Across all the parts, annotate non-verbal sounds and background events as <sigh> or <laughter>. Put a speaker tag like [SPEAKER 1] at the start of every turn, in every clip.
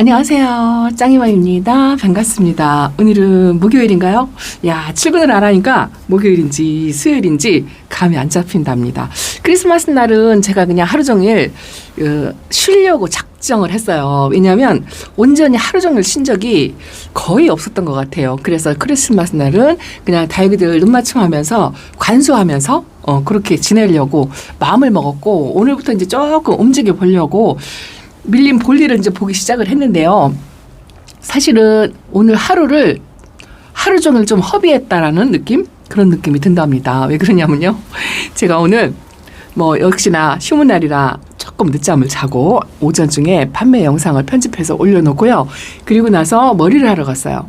[SPEAKER 1] 안녕하세요. 짱이마입니다. 반갑습니다. 오늘은 목요일인가요? 야, 출근을 안 하니까 목요일인지 수요일인지 감이 안 잡힌답니다. 크리스마스 날은 제가 그냥 하루 종일 어, 쉬려고 작정을 했어요. 왜냐하면 온전히 하루 종일 쉰 적이 거의 없었던 것 같아요. 그래서 크리스마스 날은 그냥 다육이들 눈맞춤하면서 관수하면서 어, 그렇게 지내려고 마음을 먹었고 오늘부터 이제 조금 움직여 보려고 밀린 볼일을 이제 보기 시작을 했는데요. 사실은 오늘 하루를 하루 종일 좀 허비했다라는 느낌? 그런 느낌이 든답니다. 왜 그러냐면요. <laughs> 제가 오늘 뭐 역시나 쉬는 날이라 조금 늦잠을 자고 오전 중에 판매 영상을 편집해서 올려놓고요. 그리고 나서 머리를 하러 갔어요.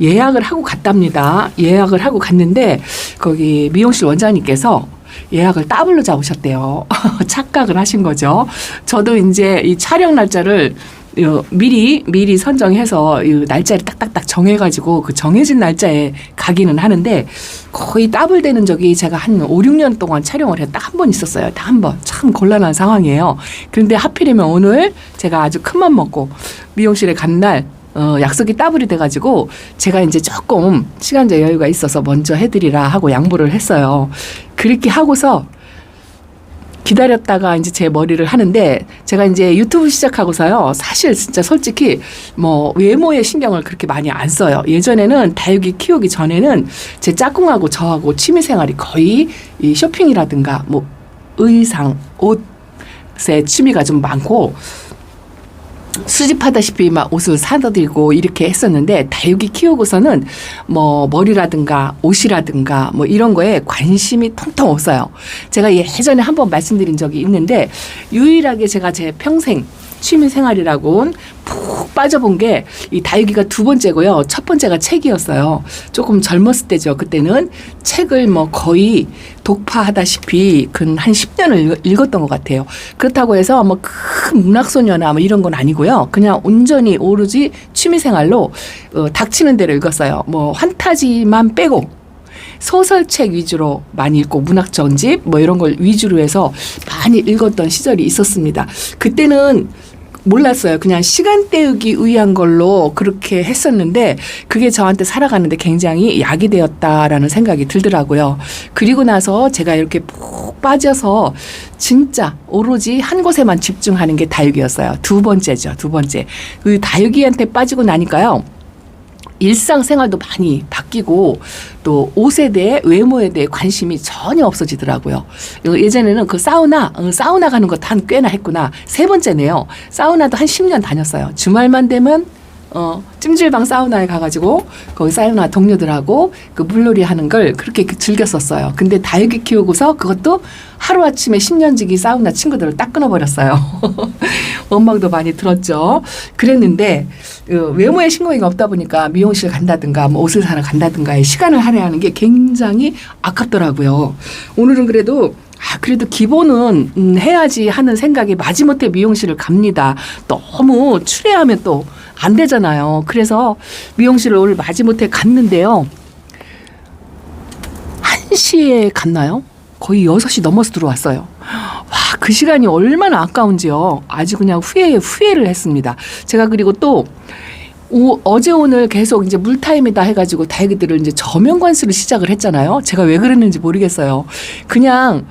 [SPEAKER 1] 예약을 하고 갔답니다. 예약을 하고 갔는데 거기 미용실 원장님께서 예약을 더블로 잡으셨대요. <laughs> 착각을 하신 거죠. 저도 이제 이 촬영 날짜를 요 미리 미리 선정해서 이 날짜를 딱딱딱 정해가지고 그 정해진 날짜에 가기는 하는데 거의 더블 되는 적이 제가 한 5, 6년 동안 촬영을 했다 한 번 있었어요. 딱 한 번. 참 곤란한 상황이에요. 그런데 하필이면 오늘 제가 아주 큰맘 먹고 미용실에 간 날 어, 약속이 따블이 돼가지고 제가 이제 조금 시간적 여유가 있어서 먼저 해드리라 하고 양보를 했어요. 그렇게 하고서 기다렸다가 이제 제 머리를 하는데 제가 이제 유튜브 시작하고서요. 사실 진짜 솔직히 뭐 외모에 신경을 그렇게 많이 안 써요. 예전에는 다육이 키우기 전에는 제 짝꿍하고 저하고 취미 생활이 거의 이 쇼핑이라든가 뭐 의상, 옷에 취미가 좀 많고 수집하다시피 막 옷을 사다 들고 이렇게 했었는데 다육이 키우고서는 뭐 머리라든가 옷이라든가 뭐 이런 거에 관심이 통통 없어요. 제가 예전에 한번 말씀드린 적이 있는데 유일하게 제가 제 평생 취미 생활이라고 푹 빠져본 게 이 다육이가 두 번째고요. 첫 번째가 책이었어요. 조금 젊었을 때죠. 그때는 책을 뭐 거의 독파하다시피 근 한 10년을 읽었던 것 같아요. 그렇다고 해서 뭐 큰 문학소녀나 뭐 이런 건 아니고요. 그냥 온전히 오로지 취미 생활로 어, 닥치는 대로 읽었어요. 뭐 환타지만 빼고 소설책 위주로 많이 읽고 문학 전집 뭐 이런 걸 위주로 해서 많이 읽었던 시절이 있었습니다. 그때는 몰랐어요. 그냥 시간 때우기 위한 걸로 그렇게 했었는데 그게 저한테 살아가는데 굉장히 약이 되었다라는 생각이 들더라고요. 그리고 나서 제가 이렇게 푹 빠져서 진짜 오로지 한 곳에만 집중하는 게 다육이었어요. 두 번째죠. 두 번째. 그 다육이한테 빠지고 나니까요. 일상생활도 많이 바뀌고 또 옷에 대해 외모에 대해 관심이 전혀 없어지더라고요. 어, 예전에는 그 사우나 어, 사우나 가는 것도 한 꽤나 했구나. 세 번째네요. 사우나도 한 10년 다녔어요. 주말만 되면 어, 찜질방 사우나에 가가지고 거기 사우나 동료들하고 그 물놀이 하는 걸 그렇게 그 즐겼었어요. 근데 다육이 키우고서 그것도 하루아침에 10년지기 사우나 친구들을 딱 끊어버렸어요. <laughs> 원망도 많이 들었죠. 그랬는데 그 외모에 신경이 없다 보니까 미용실 간다든가 뭐 옷을 사러 간다든가에 시간을 할애하는 게 굉장히 아깝더라고요. 오늘은 그래도 아, 그래도 기본은 음, 해야지 하는 생각에 마지못해 미용실을 갑니다. 너무 추레하면 또 안 되잖아요. 그래서 미용실을 오늘 마지못해 갔는데요. 1시에 갔나요? 거의 6시 넘어서 들어왔어요. 와, 그 시간이 얼마나 아까운지요. 아주 그냥 후회에 후회를 했습니다. 제가 그리고 또 오, 어제 오늘 계속 이제 물타임이다 해가지고 다육이들을 이제 저면 관수를 시작을 했잖아요. 제가 왜 그랬는지 모르겠어요. 그냥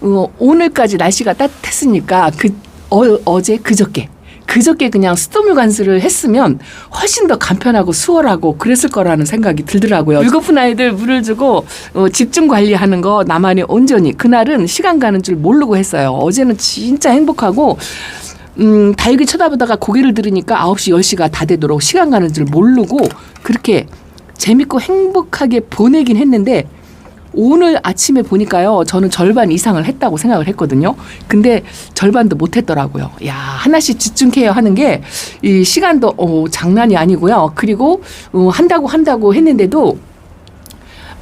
[SPEAKER 1] 어, 오늘까지 날씨가 따뜻했으니까 그 어, 어제 그저께 그저께 그냥 수돗물 관수를 했으면 훨씬 더 간편하고 수월하고 그랬을 거라는 생각이 들더라고요. 일곱분 아이들 물을 주고 어, 집중 관리하는 거 나만이 온전히 그날은 시간 가는 줄 모르고 했어요. 어제는 진짜 행복하고 음, 다육이 쳐다보다가 고개를 들으니까 9시, 10시가 다 되도록 시간 가는 줄 모르고 그렇게 재밌고 행복하게 보내긴 했는데 오늘 아침에 보니까요. 저는 절반 이상을 했다고 생각을 했거든요. 근데 절반도 못 했더라고요. 야, 하나씩 집중해야 하는 게 이 시간도 어, 장난이 아니고요. 그리고 어, 한다고 한다고 했는데도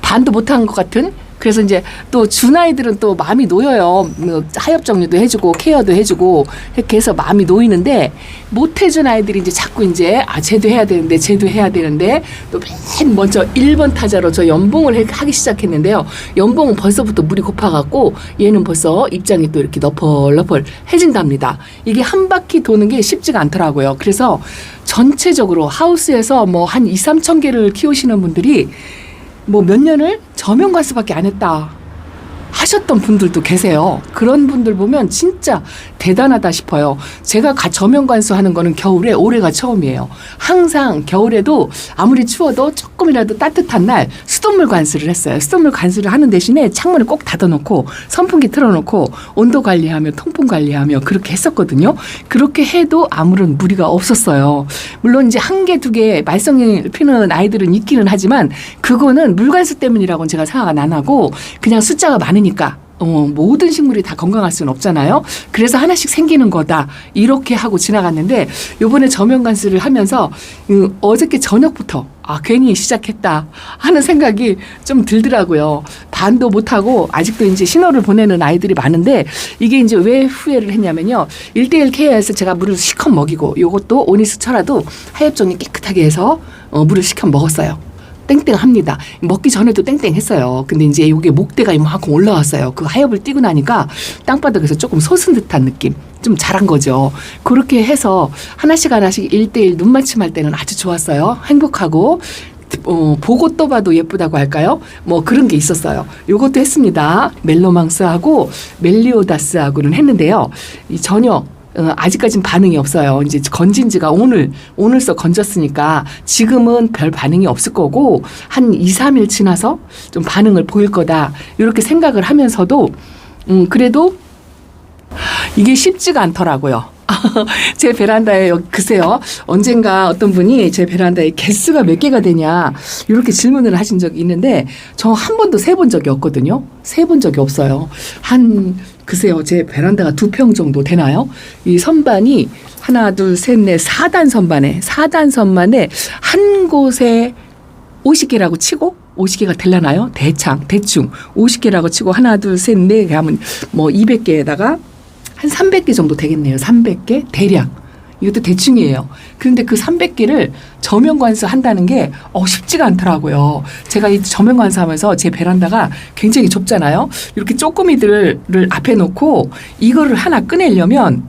[SPEAKER 1] 반도 못 한 것 같은 그래서 이제 또 준 아이들은 또 마음이 놓여요. 뭐 하엽 정리도 해주고 케어도 해주고 이렇게 해서 마음이 놓이는데 못 해준 아이들이 이제 자꾸 이제 아 쟤도 해야 되는데 쟤도 해야 되는데 또 맨 먼저 1번 타자로 저 연봉을 해- 하기 시작했는데요. 연봉은 벌써부터 물이 고파갖고 얘는 벌써 입장이 또 이렇게 너펄너펄 해진답니다. 이게 한 바퀴 도는 게 쉽지가 않더라고요. 그래서 전체적으로 하우스에서 뭐 한 2, 3천 개를 키우시는 분들이 뭐 몇 년을 저면 관수밖에 안 했다. 하셨던 분들도 계세요. 그런 분들 보면 진짜 대단하다 싶어요. 제가 가 저면 관수 하는 거는 겨울에 올해가 처음이에요. 항상 겨울에도 아무리 추워도 조금이라도 따뜻한 날 수돗물 관수를 했어요. 수돗물 관수를 하는 대신에 창문을 꼭 닫아놓고 선풍기 틀어놓고 온도 관리하며 통풍 관리하며 그렇게 했었거든요. 그렇게 해도 아무런 무리가 없었어요. 물론 이제 한 개, 두 개 말썽을 피는 아이들은 있기는 하지만 그거는 물관수 때문이라고는 제가 생각 안 하고 그냥 숫자가 많 으니까 어, 모든 식물이 다 건강할 수는 없잖아요. 그래서 하나씩 생기는 거다. 이렇게 하고 지나갔는데 요번에 저면관수를 하면서 음, 어저께 저녁부터 아, 괜히 시작했다 하는 생각이 좀 들더라고요. 반도 못하고 아직도 이제 신호를 보내는 아이들이 많은데 이게 이제 왜 후회를 했냐면요. 일대일 케어에서 제가 물을 시컷 먹이고 요것도 오니스 철화도 하엽종이 깨끗하게 해서 어, 물을 시컷 먹었어요. 땡땡합니다. 먹기 전에도 땡땡했어요. 근데 이제 이게 목대가 이만큼 올라왔어요. 그 하엽을 띄고 나니까 땅바닥에서 조금 솟은 듯한 느낌. 좀 잘한 거죠. 그렇게 해서 하나씩 하나씩 일대일 눈 맞춤할 때는 아주 좋았어요. 행복하고 어, 보고 또 봐도 예쁘다고 할까요? 뭐 그런 게 있었어요. 요것도 했습니다. 멜로망스하고 멜리오다스하고는 했는데요. 이 전혀 어, 아직까진 반응이 없어요. 이제 건진 지가 오늘, 오늘서 건졌으니까 지금은 별 반응이 없을 거고 한 2, 3일 지나서 좀 반응을 보일 거다. 이렇게 생각을 하면서도 음, 그래도 이게 쉽지가 않더라고요. <laughs> 제 베란다에 글쎄요 언젠가 어떤 분이 제 베란다에 개수가 몇 개가 되냐 이렇게 질문을 하신 적이 있는데 저 한 번도 세 본 적이 없거든요. 세 본 적이 없어요. 한 글쎄요 제 베란다가 두 평 정도 되나요? 이 선반이 하나 둘셋넷 사단 선반에 사단 선반에 한 곳에 50개라고 치고 50개가 될라나요? 대창, 대충 50개라고 치고 하나, 둘, 셋, 넷 하면 뭐 200개에다가 한 300개 정도 되겠네요. 300개 대략. 이것도 대충이에요. 그런데 그 300개를 저면 관수 한다는 게 어, 쉽지가 않더라고요. 제가 이 저면 관수 하면서 제 베란다가 굉장히 좁잖아요. 이렇게 쪼꼬미들을 앞에 놓고 이거를 하나 꺼내려면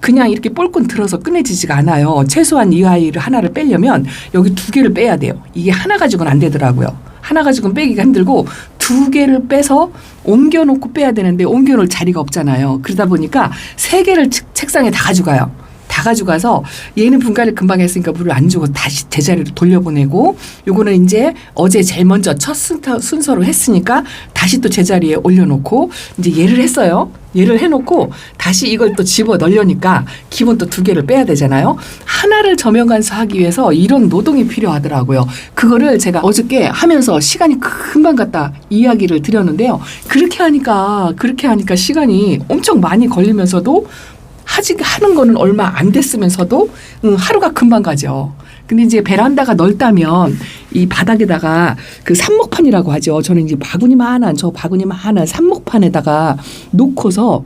[SPEAKER 1] 그냥 이렇게 볼끈 들어서 꺼내지지가 않아요. 최소한 이 아이를 하나를 빼려면 여기 두 개를 빼야 돼요. 이게 하나 가지고는 안 되더라고요. 하나 가지고는 빼기가 힘들고 두 개를 빼서 옮겨놓고 빼야 되는데 옮겨놓을 자리가 없잖아요. 그러다 보니까 세 개를 책- 책상에 다 가져가요. 다 가져가서 얘는 분갈이 금방 했으니까 물을 안 주고 다시 제자리로 돌려보내고 요거는 이제 어제 제일 먼저 첫 순서, 순서로 했으니까 다시 또 제자리에 올려놓고 이제 얘를 했어요. 얘를 해놓고 다시 이걸 또 집어 넣으려니까 기본 또 두 개를 빼야 되잖아요. 하나를 저면관수하기 위해서 이런 노동이 필요하더라고요. 그거를 제가 어저께 하면서 시간이 금방 갔다 이야기를 드렸는데요. 그렇게 하니까 그렇게 하니까 시간이 엄청 많이 걸리면서도 하지 하는 거는 얼마 안 됐으면서도 음, 하루가 금방 가죠. 근데 이제 베란다가 넓다면 이 바닥에다가 그 삽목판이라고 하죠. 저는 이제 바구니만한 저 바구니만한 삽목판에다가 놓고서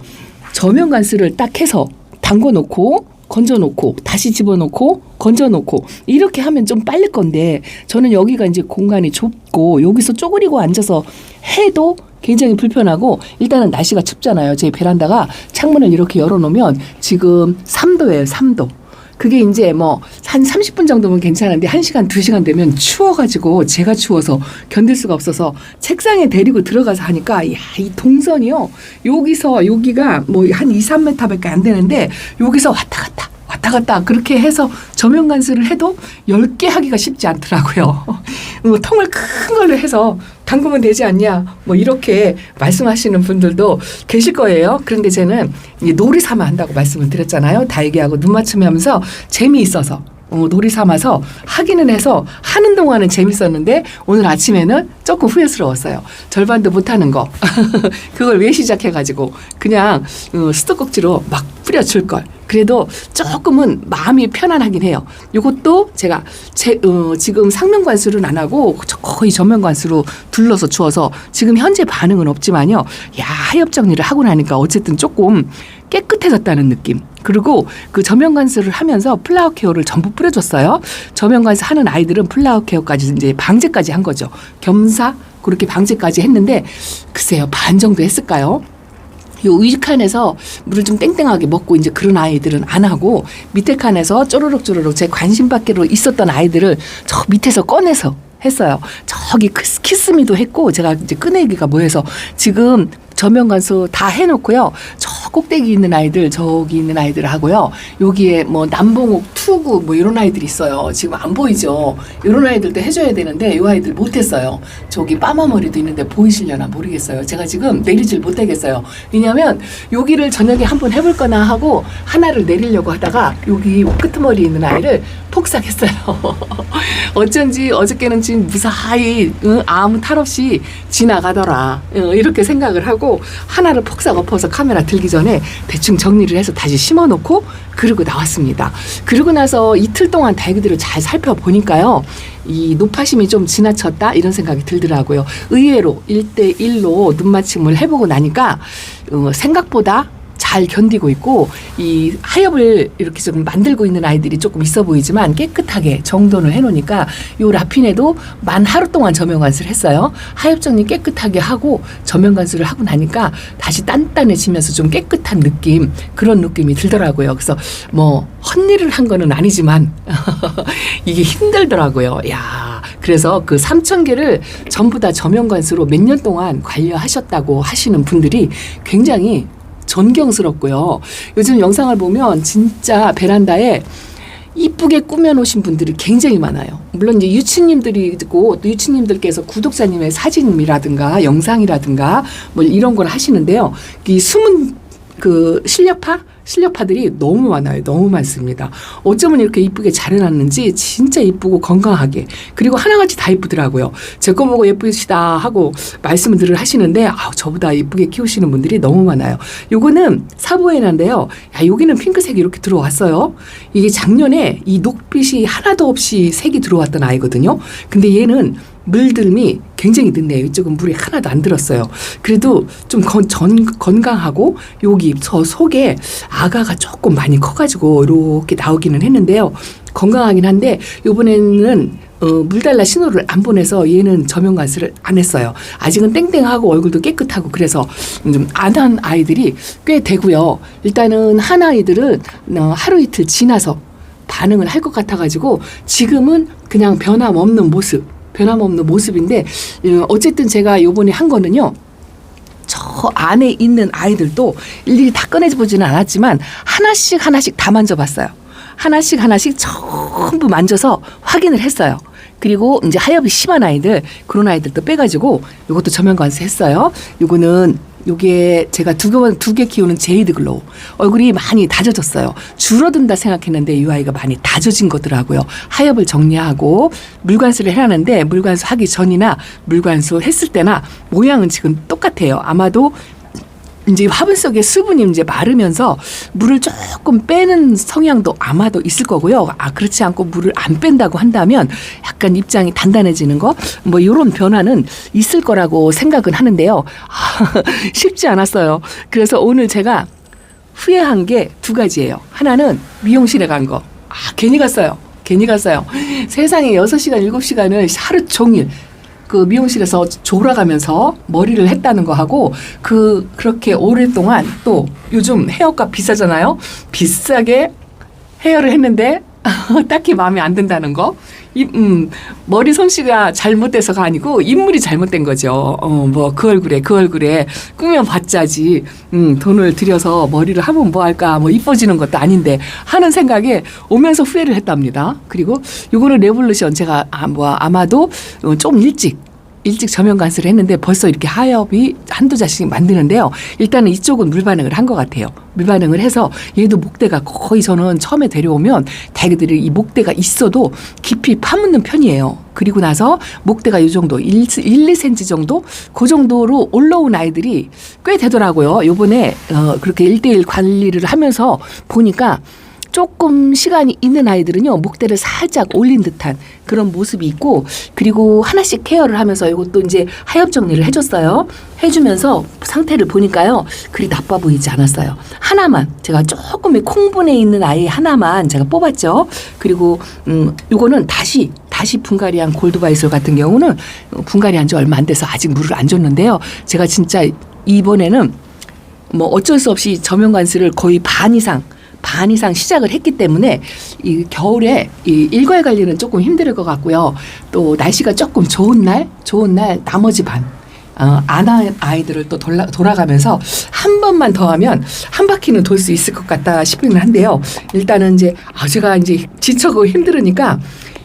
[SPEAKER 1] 저면 관수를 딱 해서 담궈 놓고 건져 놓고 다시 집어 넣고 건져 놓고 이렇게 하면 좀 빨릴 건데 저는 여기가 이제 공간이 좁고 여기서 쪼그리고 앉아서 해도 굉장히 불편하고 일단은 날씨가 춥잖아요. 제 베란다가 창문을 이렇게 열어 놓으면 지금 3도예요. 3도. 그게 이제 뭐 한 30분 정도면 괜찮은데 1시간, 2시간 되면 추워가지고 제가 추워서 견딜 수가 없어서 책상에 데리고 들어가서 하니까 야, 이 동선이요. 여기서 여기가 뭐 한 2, 3m밖에 안 되는데 여기서 왔다 갔다 왔다 갔다 그렇게 해서 저면 관수를 해도 10개 하기가 쉽지 않더라고요. <laughs> 뭐 통을 큰 걸로 해서 담그면 되지 않냐 뭐 이렇게 말씀하시는 분들도 계실 거예요. 그런데 저는 놀이 삼아 한다고 말씀을 드렸잖아요. 달기하고 눈 맞춤하면서 재미있어서 어, 놀이 삼아서 하기는 해서 하는 동안은 재밌었는데 오늘 아침에는 조금 후회스러웠어요. 절반도 못하는 거. <laughs> 그걸 왜 시작해가지고 그냥 어, 수도꼭지로 막 뿌려줄 걸. 그래도 조금은 마음이 편안하긴 해요. 이것도 제가 제, 어, 지금 상면관수는 안 하고 거의 전면관수로 둘러서 주어서 지금 현재 반응은 없지만요. 야 하엽 정리를 하고 나니까 어쨌든 조금 깨끗해졌다는 느낌. 그리고 그 저면 관수를 하면서 플라워 케어를 전부 뿌려줬어요. 저면 관수 하는 아이들은 플라워 케어까지 이제 방제까지 한 거죠. 겸사 그렇게 방제까지 했는데 글쎄요 반 정도 했을까요? 요 위 칸에서 물을 좀 땡땡하게 먹고 이제 그런 아이들은 안 하고 밑에 칸에서 쪼르륵 쪼르륵 제 관심 밖으로 있었던 아이들을 저 밑에서 꺼내서 했어요. 저기 키스- 키스미도 했고 제가 이제 꺼내기가 뭐해서 지금 저면 관수 다 해놓고요. 저 꼭대기 있는 아이들 저기 있는 아이들 하고요. 여기에 뭐 남봉옥 투구 뭐 이런 아이들이 있어요. 지금 안 보이죠. 이런 아이들도 해줘야 되는데 이 아이들 못했어요. 저기 빠마머리도 있는데 보이시려나 모르겠어요. 제가 지금 내리질 못하겠어요. 왜냐하면 여기를 저녁에 한번 해볼거나 하고 하나를 내리려고 하다가 여기 끄트머리 있는 아이를 폭삭했어요. <laughs> 어쩐지 어저께는 지금 무사히 응, 아무 탈 없이 지나가더라. 어, 이렇게 생각을 하고 하나를 폭삭 엎어서 카메라 들기 전에 대충 정리를 해서 다시 심어놓고 그러고 나왔습니다. 그러고 나서 이틀 동안 다육이들을 잘 살펴보니까요. 이 노파심이 좀 지나쳤다 이런 생각이 들더라고요. 의외로 일대일로 눈맞춤을 해보고 나니까 어, 생각보다 잘 견디고 있고 이 하엽을 이렇게 좀 만들고 있는 아이들이 조금 있어 보이지만 깨끗하게 정돈을 해놓으니까 요 라핀에도 만 하루 동안 저면 관수를 했어요. 하엽 정리 깨끗하게 하고 저면 관수를 하고 나니까 다시 단단해지면서 좀 깨끗한 느낌 그런 느낌이 들더라고요. 그래서 뭐 헛일을 한 거는 아니지만 <laughs> 이게 힘들더라고요. 야 그래서 그 3천 개를 전부 다 저면 관수로 몇 년 동안 관리하셨다고 하시는 분들이 굉장히 존경스럽고요. 요즘 영상을 보면 진짜 베란다에 이쁘게 꾸며놓으신 분들이 굉장히 많아요. 물론 이제 유치님들이 있고 또 유치님들께서 구독자님의 사진이라든가 영상이라든가 뭐 이런 걸 하시는데요. 이 숨은 그 실력파 실력파들이 너무 많아요. 너무 많습니다. 어쩌면 이렇게 이쁘게 잘 해놨는지 진짜 이쁘고 건강하게 그리고 하나같이 다 이쁘더라고요. 제 거 보고 예쁘시다 하고 말씀을 들 하시는데 아 저보다 이쁘게 키우시는 분들이 너무 많아요. 요거는 사보에나인데요. 야 여기는 핑크색이 이렇게 들어왔어요. 이게 작년에 이 녹빛이 하나도 없이 색이 들어왔던 아이거든요. 근데 얘는 물들미 굉장히 늦네요. 이쪽은 물이 하나도 안 들었어요. 그래도 좀 건, 전, 건강하고 여기 저 속에 아가가 조금 많이 커가지고 이렇게 나오기는 했는데요. 건강하긴 한데 요번에는 어, 물 달라 신호를 안 보내서 얘는 저면 관수를 안 했어요. 아직은 땡땡하고 얼굴도 깨끗하고 그래서 좀 안 한 아이들이 꽤 되고요. 일단은 한 아이들은 어, 하루 이틀 지나서 반응을 할 것 같아가지고 지금은 그냥 변함없는 모습, 변함없는 모습인데 어, 어쨌든 제가 요번에 한 거는요. 저 안에 있는 아이들도 일일이 다 꺼내보지는 않았지만 하나씩 하나씩 다 만져봤어요. 하나씩 하나씩 전부 만져서 확인을 했어요. 그리고 이제 하엽이 심한 아이들 그런 아이들도 빼가지고 이것도 저면 관수했어요. 요거는 요게 제가 두 개 두개 키우는 제이드 글로우 얼굴이 많이 다져졌어요. 줄어든다 생각했는데 이 아이가 많이 다져진 거더라고요. 하엽을 정리하고 물관수를 해놨는데 물관수 하기 전이나 물관수 했을 때나 모양은 지금 똑같아요. 아마도 이제 화분 속에 수분이 이제 마르면서 물을 조금 빼는 성향도 아마도 있을 거고요. 아 그렇지 않고 물을 안 뺀다고 한다면 약간 입장이 단단해지는 거 뭐 이런 변화는 있을 거라고 생각은 하는데요. 아, <laughs> 쉽지 않았어요. 그래서 오늘 제가 후회한 게 두 가지예요. 하나는 미용실에 간 거. 아 괜히 갔어요. 괜히 갔어요. 세상에 여섯 시간 일곱 시간을 하루 종일 그 미용실에서 졸아가면서 머리를 했다는 거 하고 그 그렇게 오랫동안 또 요즘 헤어가 비싸잖아요. 비싸게 헤어를 했는데 <laughs> 딱히 마음에 안 든다는 거. 이, 음, 머리 솜씨가 잘못돼서가 아니고 인물이 잘못된 거죠. 어, 뭐 그 얼굴에 그 얼굴에 꾸며 봤자지. 음, 돈을 들여서 머리를 하면 뭐 할까? 뭐 이뻐지는 것도 아닌데 하는 생각에 오면서 후회를 했답니다. 그리고 요거는 레볼루션 제가 아, 뭐 아마도 어, 좀 일찍 일찍 저면 관수를 했는데 벌써 이렇게 하엽이 한두 자씩 만드는데요. 일단은 이쪽은 물 반응을 한 것 같아요. 물 반응을 해서 얘도 목대가 거의 저는 처음에 데려오면 대개들이 이 목대가 있어도 깊이 파묻는 편이에요. 그리고 나서 목대가 이 정도 1, 1 2cm 정도 그 정도로 올라온 아이들이 꽤 되더라고요. 요번에 어 그렇게 1대1 관리를 하면서 보니까 조금 시간이 있는 아이들은요 목대를 살짝 올린 듯한 그런 모습이 있고 그리고 하나씩 케어를 하면서 이것도 이제 하엽 정리를 해줬어요. 해주면서 상태를 보니까요 그리 나빠 보이지 않았어요. 하나만 제가 조금 콩분에 있는 아이 하나만 제가 뽑았죠. 그리고 음 요거는 다시 다시 분갈이한 골드바이슬 같은 경우는 분갈이한 지 얼마 안 돼서 아직 물을 안 줬는데요. 제가 진짜 이번에는 뭐 어쩔 수 없이 저면 관수를 거의 반 이상 반 이상 시작을 했기 때문에 이 겨울에 이 일괄 관리는 조금 힘들 것 같고요. 또 날씨가 조금 좋은 날, 좋은 날 나머지 반. 어, 안한 아이들을 또 돌아, 돌아가면서 한 번만 더 하면 한 바퀴는 돌 수 있을 것 같다 싶기는 한데요. 일단은 이제 아 제가 이제 지쳐고 힘들으니까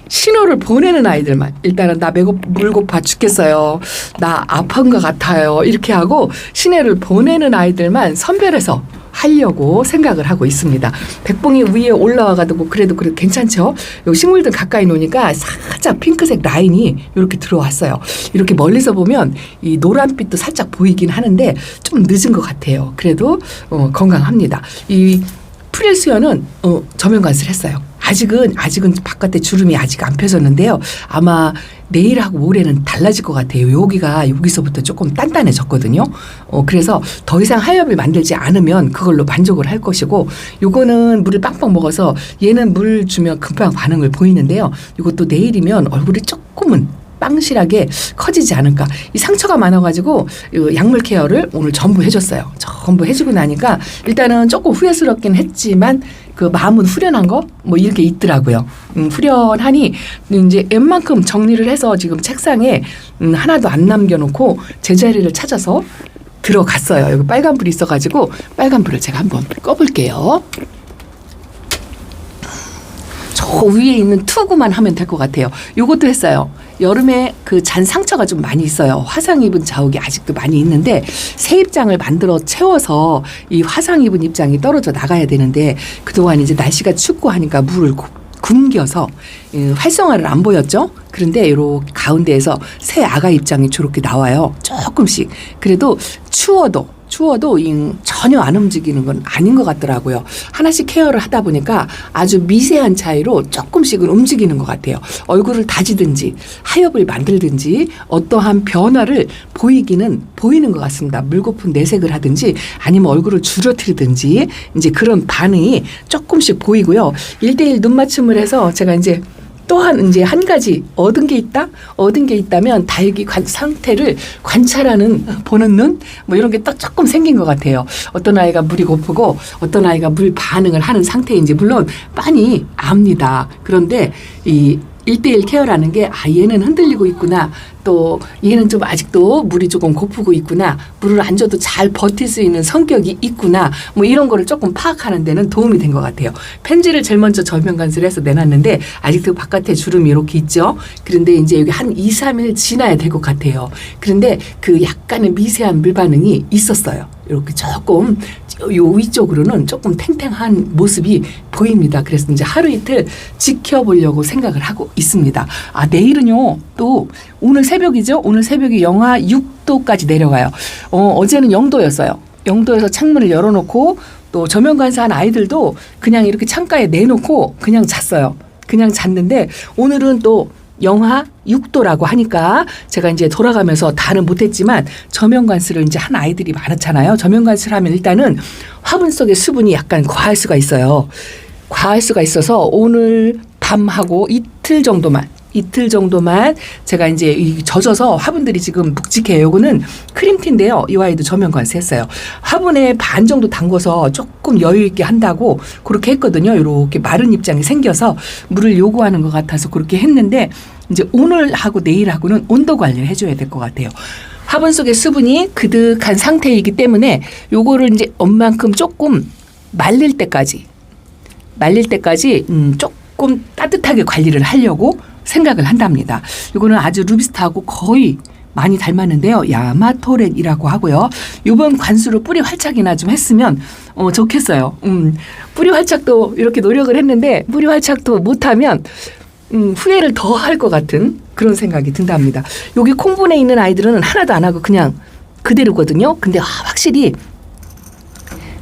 [SPEAKER 1] 신호를 보내는 아이들만 일단은 나 배고 물고파 죽겠어요. 나 아픈 것 같아요. 이렇게 하고 신호를 보내는 아이들만 선별해서 하려고 생각을 하고 있습니다. 백봉이 위에 올라와가지고 그래도 그래도 괜찮죠? 요 식물들 가까이 놓으니까 살짝 핑크색 라인이 이렇게 들어왔어요. 이렇게 멀리서 보면 이 노란빛도 살짝 보이긴 하는데 좀 늦은 것 같아요. 그래도 어, 건강합니다. 이 프릴 수연은 어, 저면 관수를 했어요. 아직은 아직은 바깥에 주름이 아직 안 펴졌는데요. 아마 내일하고 모레는 달라질 것 같아요. 여기가 여기서부터 조금 단단해졌거든요. 어 그래서 더 이상 하엽을 만들지 않으면 그걸로 만족을 할 것이고 요거는 물을 빵빵 먹어서 얘는 물 주면 금방 반응을 보이는데요. 이것도 내일이면 얼굴이 조금은 빵실하게 커지지 않을까. 이 상처가 많아가지고 이 약물 케어를 오늘 전부 해줬어요. 전부 해주고 나니까 일단은 조금 후회스럽긴 했지만 그 마음은 후련한 거 뭐 이렇게 있더라고요. 음, 후련하니 이제 웬만큼 정리를 해서 지금 책상에 음, 하나도 안 남겨놓고 제자리를 찾아서 들어갔어요. 여기 빨간 불이 있어가지고 빨간 불을 제가 한번 꺼볼게요. 저 위에 있는 투구만 하면 될 것 같아요. 요것도 했어요. 여름에 그 잔 상처가 좀 많이 있어요. 화상 입은 자욱이 아직도 많이 있는데 새 입장을 만들어 채워서 이 화상 입은 입장이 떨어져 나가야 되는데 그동안 이제 날씨가 춥고 하니까 물을 고- 굶겨서 이 활성화를 안 보였죠. 그런데 이렇게 가운데에서 새 아가 입장이 저렇게 나와요. 조금씩. 그래도 추워도 추워도 이 전혀 안 움직이는 건 아닌 것 같더라고요. 하나씩 케어를 하다 보니까 아주 미세한 차이로 조금씩은 움직이는 것 같아요. 얼굴을 다지든지 하엽을 만들든지 어떠한 변화를 보이기는 보이는 것 같습니다. 물고픈 내색을 하든지 아니면 얼굴을 줄여뜨리든지 이제 그런 반응이 조금씩 보이고요. 일대일 눈맞춤을 해서 제가 이제 또한 이제 한 가지 얻은 게 있다 얻은 게 있다면 다육이 관, 상태를 관찰하는 보는 눈 뭐 이런 게 딱 조금 생긴 것 같아요. 어떤 아이가 물이 고프고 어떤 아이가 물 반응을 하는 상태인지 물론 빤히 압니다. 그런데 이 1대1 케어라는 게, 아, 얘는 흔들리고 있구나. 또, 얘는 좀 아직도 물이 조금 고프고 있구나. 물을 안 줘도 잘 버틸 수 있는 성격이 있구나. 뭐 이런 거를 조금 파악하는 데는 도움이 된 것 같아요. 편지를 제일 먼저 절명 간수를 해서 내놨는데, 아직도 바깥에 주름이 이렇게 있죠. 그런데 이제 여기 한 2, 3일 지나야 될 것 같아요. 그런데 그 약간의 미세한 물 반응이 있었어요. 이렇게 조금 요 위쪽으로는 조금 탱탱한 모습이 보입니다. 그래서 이제 하루 이틀 지켜보려고 생각을 하고 있습니다. 아, 내일은요, 또 오늘 새벽이죠? 오늘 새벽이 영하 6도까지 내려가요. 어, 어제는 0도였어요. 0도에서 창문을 열어놓고 또 저면 관사한 아이들도 그냥 이렇게 창가에 내놓고 그냥 잤어요. 그냥 잤는데 오늘은 또 영하 6도라고 하니까 제가 이제 돌아가면서 다는 못했지만 저면관수를 이제 한 아이들이 많았잖아요. 저면관수를 하면 일단은 화분 속의 수분이 약간 과할 수가 있어요. 과할 수가 있어서 오늘 밤하고 이틀 정도만 이틀 정도만 제가 이제 이 젖어서 화분들이 지금 묵직해요. 요거는 크림티인데요. 이 아이도 저면 관세했어요. 화분에 반 정도 담궈서 조금 여유 있게 한다고 그렇게 했거든요. 이렇게 마른 입장이 생겨서 물을 요구하는 것 같아서 그렇게 했는데 이제 오늘 하고 내일 하고는 온도 관리를 해줘야 될 것 같아요. 화분 속의 수분이 그득한 상태이기 때문에 요거를 이제 엄만큼 조금 말릴 때까지 말릴 때까지 음, 조금 따뜻하게 관리를 하려고 생각을 한답니다. 이거는 아주 루비스타하고 거의 많이 닮았는데요. 야마토렌이라고 하고요. 이번 관수로 뿌리 활착이나 좀 했으면 어, 좋겠어요. 음, 뿌리 활착도 이렇게 노력을 했는데 뿌리 활착도 못하면 음, 후회를 더 할 것 같은 그런 생각이 든답니다. 여기 콩분에 있는 아이들은 하나도 안 하고 그냥 그대로거든요. 근데 아, 확실히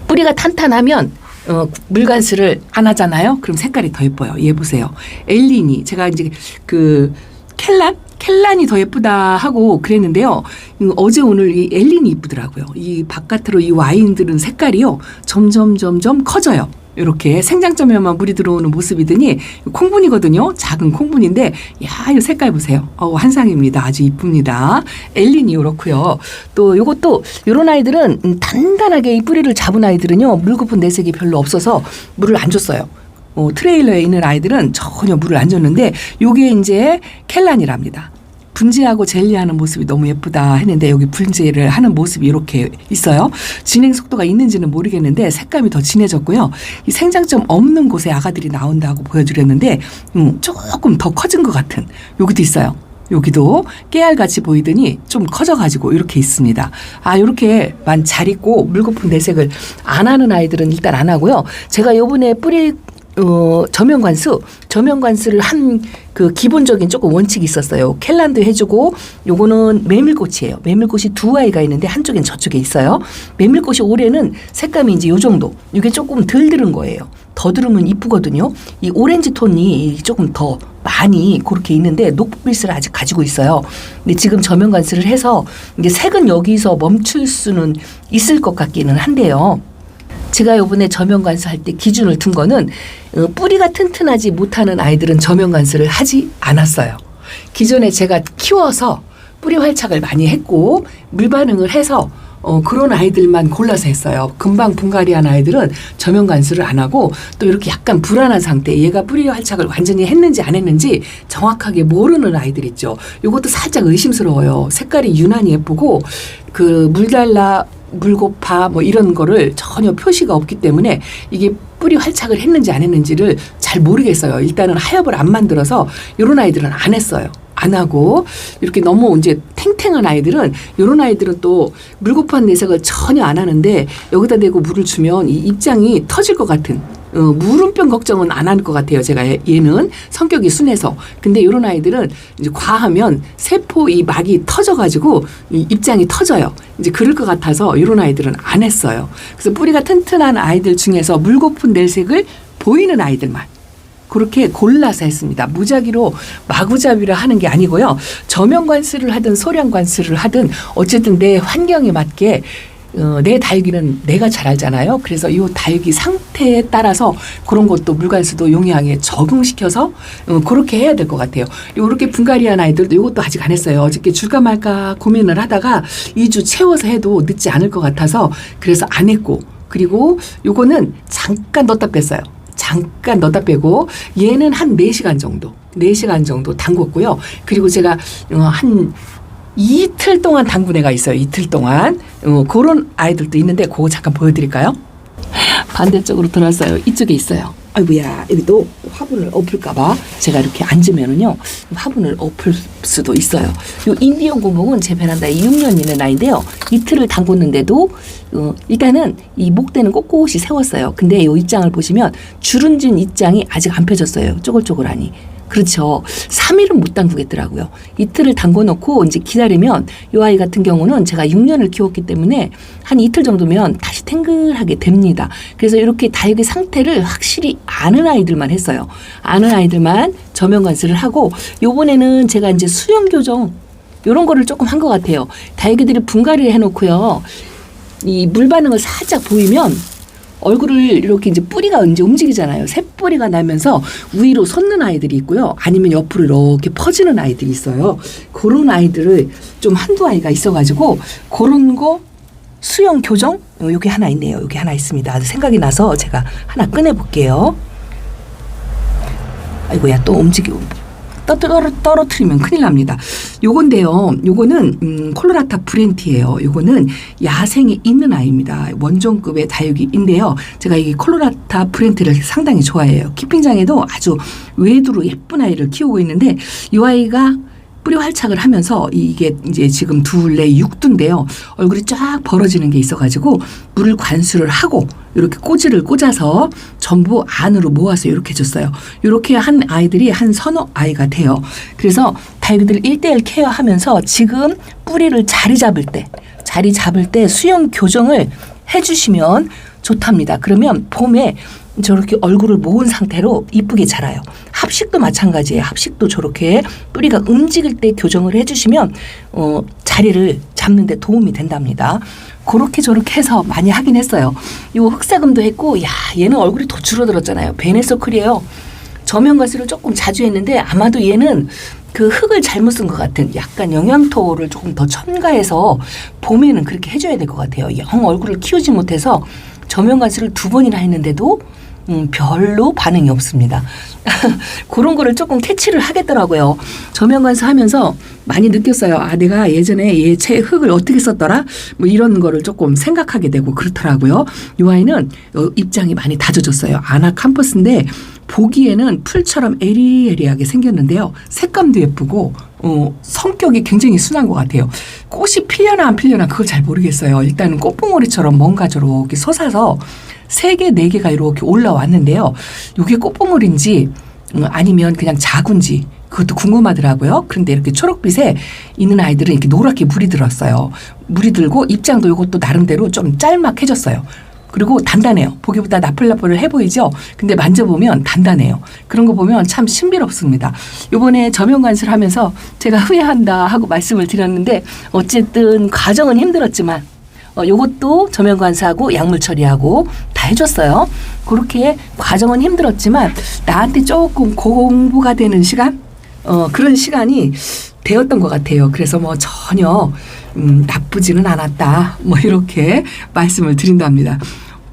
[SPEAKER 1] 뿌리가 탄탄하면 어, 물관수를 안 하잖아요. 그럼 색깔이 더 예뻐요. 얘 보세요. 엘린이 제가 이제 그 켈란 켈란이 더 예쁘다 하고 그랬는데요. 음, 어제 오늘 이 엘린이 이쁘더라고요. 이 바깥으로 이 와인들은 색깔이요 점점 점점 커져요. 이렇게 생장점에만 물이 들어오는 모습이더니 콩분이거든요. 작은 콩분인데 야, 이 색깔 보세요. 어, 한상입니다. 아주 이쁩니다. 엘린이 이렇고요. 또 요것도 요런 아이들은 음, 단단하게 이 뿌리를 잡은 아이들은요. 물 고픈 내색이 별로 없어서 물을 안 줬어요. 어, 트레일러에 있는 아이들은 전혀 물을 안 줬는데 요게 이제 켈란이랍니다. 분지하고 젤리하는 모습이 너무 예쁘다 했는데 여기 분지를 하는 모습이 이렇게 있어요. 진행 속도가 있는지는 모르겠는데 색감이 더 진해졌고요. 이 생장점 없는 곳에 아가들이 나온다고 보여드렸는데 음, 조금 더 커진 것 같은 여기도 있어요. 여기도 깨알같이 보이더니 좀 커져가지고 이렇게 있습니다. 아, 이렇게 만 잘 있고 물거품 내색을 안 하는 아이들은 일단 안 하고요. 제가 요번에 뿌리 어, 저면 관수, 저면 관수를 한 그 기본적인 조금 원칙이 있었어요. 켈란도 해주고 요거는 메밀꽃이에요. 메밀꽃이 두 아이가 있는데 한쪽엔 저쪽에 있어요. 메밀꽃이 올해는 색감이 이제 요 정도. 이게 조금 덜 들은 거예요. 더 들으면 이쁘거든요. 이 오렌지 톤이 조금 더 많이 그렇게 있는데 녹빛을 아직 가지고 있어요. 근데 지금 저면 관수를 해서 이게 색은 여기서 멈출 수는 있을 것 같기는 한데요. 제가 요번에 저면관수 할 때 기준을 둔 거는 어, 뿌리가 튼튼하지 못하는 아이들은 저면관수를 하지 않았어요. 기존에 제가 키워서 뿌리 활착을 많이 했고 물 반응을 해서 어, 그런 아이들만 골라서 했어요. 금방 분갈이한 아이들은 저면 관수를 안 하고 또 이렇게 약간 불안한 상태, 얘가 뿌리 활착을 완전히 했는지 안 했는지 정확하게 모르는 아이들 있죠. 이것도 살짝 의심스러워요. 색깔이 유난히 예쁘고 그 물달라 물고파 뭐 이런 거를 전혀 표시가 없기 때문에 이게 뿌리 활착을 했는지 안 했는지를 잘 모르겠어요. 일단은 하엽을 안 만들어서 이런 아이들은 안 했어요. 안 하고 이렇게 너무 이제 탱탱한 아이들은 이런 아이들은 또 물고판 내색을 전혀 안 하는데 여기다 대고 물을 주면 이 입장이 터질 것 같은 어, 물음병 걱정은 안 할 것 같아요. 제가 얘- 얘는 성격이 순해서. 근데 이런 아이들은 이제 과하면 세포 이 막이 터져가지고 이 입장이 터져요. 이제 그럴 것 같아서 이런 아이들은 안 했어요. 그래서 뿌리가 튼튼한 아이들 중에서 물고픈 내색을 보이는 아이들만 그렇게 골라서 했습니다. 무작위로 마구잡이로 하는 게 아니고요. 저면 관수를 하든 소량 관수를 하든 어쨌든 내 환경에 맞게 어, 내 다육이는 내가 잘 알잖아요. 그래서 이 다육이 상태에 따라서 그런 것도 물관수도 용이하게 적응시켜서 어, 그렇게 해야 될 것 같아요. 요렇게 분갈이한 아이들도 이것도 아직 안 했어요. 어저께 줄까 말까 고민을 하다가 2주 채워서 해도 늦지 않을 것 같아서 그래서 안 했고 그리고 요거는 잠깐 넣었다 뺐어요. 잠깐 넣었다 빼고 얘는 한 4시간 정도 4시간 정도 담궜고요. 그리고 제가 어, 한 이틀 동안 애가 있어요. 이틀 동안 어, 그런 아이들도 있는데 그거 잠깐 보여드릴까요? 반대쪽으로 들어왔어요. 이쪽에 있어요. 아이고야 여기도 화분을 엎을까봐 제가 이렇게 앉으면은요 화분을 엎을 수도 있어요. 요 인디언 고목은 제 베란다에 6년 있는 아이인데요. 이틀을 담궜는데도 어, 일단은 이 목대는 꼿꼿이 세웠어요. 근데 요 입장을 보시면 주름진 입장이 아직 안 펴졌어요. 쪼글쪼글하니. 그렇죠. 3일은 못 담그겠더라고요. 이틀을 담궈 놓고 이제 기다리면 요 아이 같은 경우는 제가 6년을 키웠기 때문에 한 이틀 정도면 다시 탱글하게 됩니다. 그래서 이렇게 다육이 상태를 확실히 아는 아이들만 했어요. 아는 아이들만 저면 관수를 하고 요번에는 제가 이제 수영 교정 요런 거를 조금 한 것 같아요. 다육이들이 분갈이를 해 놓고요. 이 물 반응을 살짝 보이면 얼굴을 이렇게 이제 뿌리가 이제 움직이잖아요. 새뿌리가 나면서 위로 솟는 아이들이 있고요. 아니면 옆으로 이렇게 퍼지는 아이들이 있어요. 그런 아이들을 좀 한두 아이가 있어가지고 그런 거 수영 교정 여기 하나 있네요. 여기 하나 있습니다. 생각이 나서 제가 하나 꺼내 볼게요. 아이고야 또 움직이고 떨어, 떨어뜨리면 큰일 납니다. 요건데요. 요거는 음, 콜로라타 브렌티예요. 요거는 야생에 있는 아이입니다. 원종급의 다육이인데요. 제가 이 콜로라타 브렌티를 상당히 좋아해요. 키핑장에도 아주 외두로 예쁜 아이를 키우고 있는데 이 아이가 뿌리 활착을 하면서 이게 이제 지금 둘레 육두인데요. 얼굴이 쫙 벌어지는 게 있어가지고 물을 관수를 하고 이렇게 꼬지를 꽂아서 전부 안으로 모아서 이렇게 줬어요. 이렇게 한 아이들이 한 서너 아이가 돼요. 그래서 다육이들 1대1 케어하면서 지금 뿌리를 자리 잡을 때, 자리 잡을 때 수영 교정을 해주시면 좋답니다. 그러면 봄에 저렇게 얼굴을 모은 상태로 이쁘게 자라요. 합식도 마찬가지예요. 합식도 저렇게 뿌리가 움직일 때 교정을 해주시면 어, 자리를 잡는 데 도움이 된답니다. 그렇게 저렇게 해서 많이 하긴 했어요. 요 흑사금도 했고, 야 얘는 얼굴이 더 줄어들었잖아요. 베네서클이에요. 저면 가수를 조금 자주 했는데 아마도 얘는 그 흙을 잘못 쓴 것 같은 약간 영양토를 조금 더 첨가해서 봄에는 그렇게 해줘야 될 것 같아요. 영 얼굴을 키우지 못해서 저면 가수를 두 번이나 했는데도 음, 별로 반응이 없습니다. <laughs> 그런 거를 조금 캐치를 하겠더라고요. 저면 관수 하면서 많이 느꼈어요. 아, 내가 예전에 얘체 흙을 어떻게 썼더라? 뭐 이런 거를 조금 생각하게 되고 그렇더라고요. 이 아이는 어, 입장이 많이 다져졌어요. 아나 캠퍼스인데 보기에는 풀처럼 에리에리하게 생겼는데요. 색감도 예쁘고 어, 성격이 굉장히 순한 것 같아요. 꽃이 피려나 안 피려나 그걸 잘 모르겠어요. 일단은 꽃봉오리처럼 뭔가 저렇게 솟아서 세 개, 네 개가 이렇게 올라왔는데요. 이게 꽃봉오리인지 음, 아니면 그냥 자군지 그것도 궁금하더라고요. 그런데 이렇게 초록빛에 있는 아이들은 이렇게 노랗게 물이 들었어요. 물이 들고 입장도 이것도 나름대로 좀 짤막해졌어요. 그리고 단단해요. 보기보다 나풀나풀을 해 보이죠? 근데 만져보면 단단해요. 그런 거 보면 참 신비롭습니다. 요번에 저면 관수를 하면서 제가 후회한다 하고 말씀을 드렸는데 어쨌든 과정은 힘들었지만 어, 요것도 저면 관수하고 약물 처리하고 다 해줬어요. 그렇게 과정은 힘들었지만 나한테 조금 공부가 되는 시간? 어, 그런 시간이 되었던 것 같아요. 그래서 뭐 전혀 음, 나쁘지는 않았다. 뭐 이렇게 말씀을 드린답니다.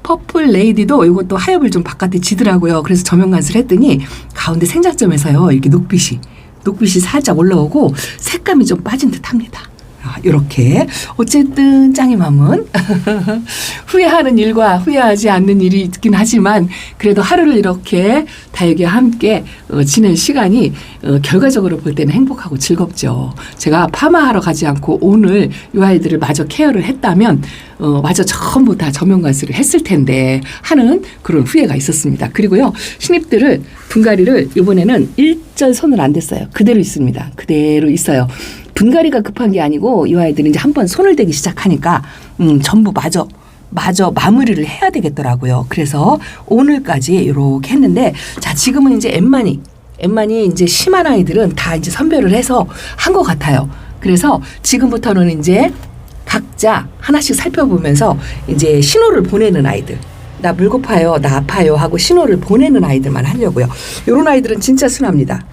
[SPEAKER 1] 퍼플 레이디도 이것도 하엽을 좀 바깥에 지더라고요. 그래서 저면 관수를 했더니 가운데 생장점에서요. 이렇게 녹빛이 녹빛이 살짝 올라오고 색감이 좀 빠진 듯합니다. 아, 이렇게 어쨌든 짱이 맘은 <laughs> 후회하는 일과 후회하지 않는 일이 있긴 하지만 그래도 하루를 이렇게 다육이와 함께 어, 지낸 시간이 어, 결과적으로 볼 때는 행복하고 즐겁죠. 제가 파마하러 가지 않고 오늘 이 아이들을 마저 케어를 했다면 어, 마저 전부 다 저면관수를 했을 텐데 하는 그런 후회가 있었습니다. 그리고요 신입들을 분갈이를 이번에는 일절 손을 안 댔어요. 그대로 있습니다. 그대로 있어요. 분갈이가 급한 게 아니고 이 아이들이 이제 한 번 손을 대기 시작하니까 음, 전부 마저 마저 마무리를 해야 되겠더라고요. 그래서 오늘까지 이렇게 했는데 자 지금은 이제 엠만이 엠만이 이제 심한 아이들은 다 이제 선별을 해서 한 것 같아요. 그래서 지금부터는 이제 각자 하나씩 살펴보면서 이제 신호를 보내는 아이들. 나 물고파요, 나 아파요 하고 신호를 보내는 아이들만 하려고요. 이런 아이들은 진짜 순합니다.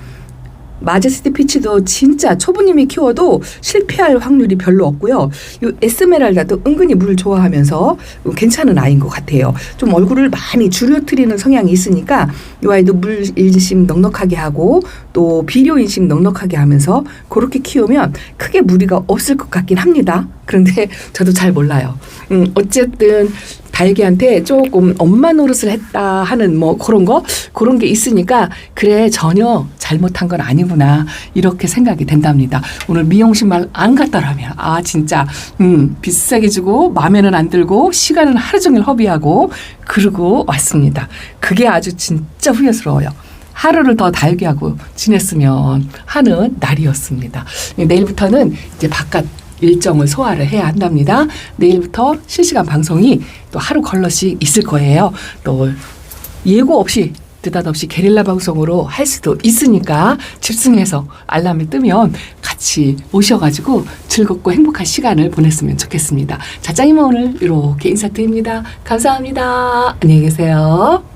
[SPEAKER 1] 마제스티 피치도 진짜 초보님이 키워도 실패할 확률이 별로 없고요. 요 에스메랄다도 은근히 물 좋아하면서 괜찮은 아이인 것 같아요. 좀 얼굴을 많이 줄여트리는 성향이 있으니까 이 아이도 물 인심 넉넉하게 하고 또 비료 인심 넉넉하게 하면서 그렇게 키우면 크게 무리가 없을 것 같긴 합니다. 그런데 저도 잘 몰라요. 음, 어쨌든 달기한테 조금 엄마 노릇을 했다 하는 뭐 그런 거 그런 게 있으니까 그래 전혀 잘못한 건 아니구나 이렇게 생각이 된답니다. 오늘 미용실만 안 갔다라면 아 진짜 음 비싸게 주고 마음에는 안 들고 시간은 하루 종일 허비하고 그러고 왔습니다. 그게 아주 진짜 후회스러워요. 하루를 더 달기하고 지냈으면 하는 날이었습니다. 내일부터는 이제 바깥 일정을 소화를 해야 한답니다. 내일부터 실시간 방송이 또 하루 걸러씩 있을 거예요. 또 예고 없이 느닷없이 게릴라 방송으로 할 수도 있으니까 집중해서 알람이 뜨면 같이 오셔가지고 즐겁고 행복한 시간을 보냈으면 좋겠습니다. 자짱이만 오늘 이렇게 인사드립니다. 감사합니다. 안녕히 계세요.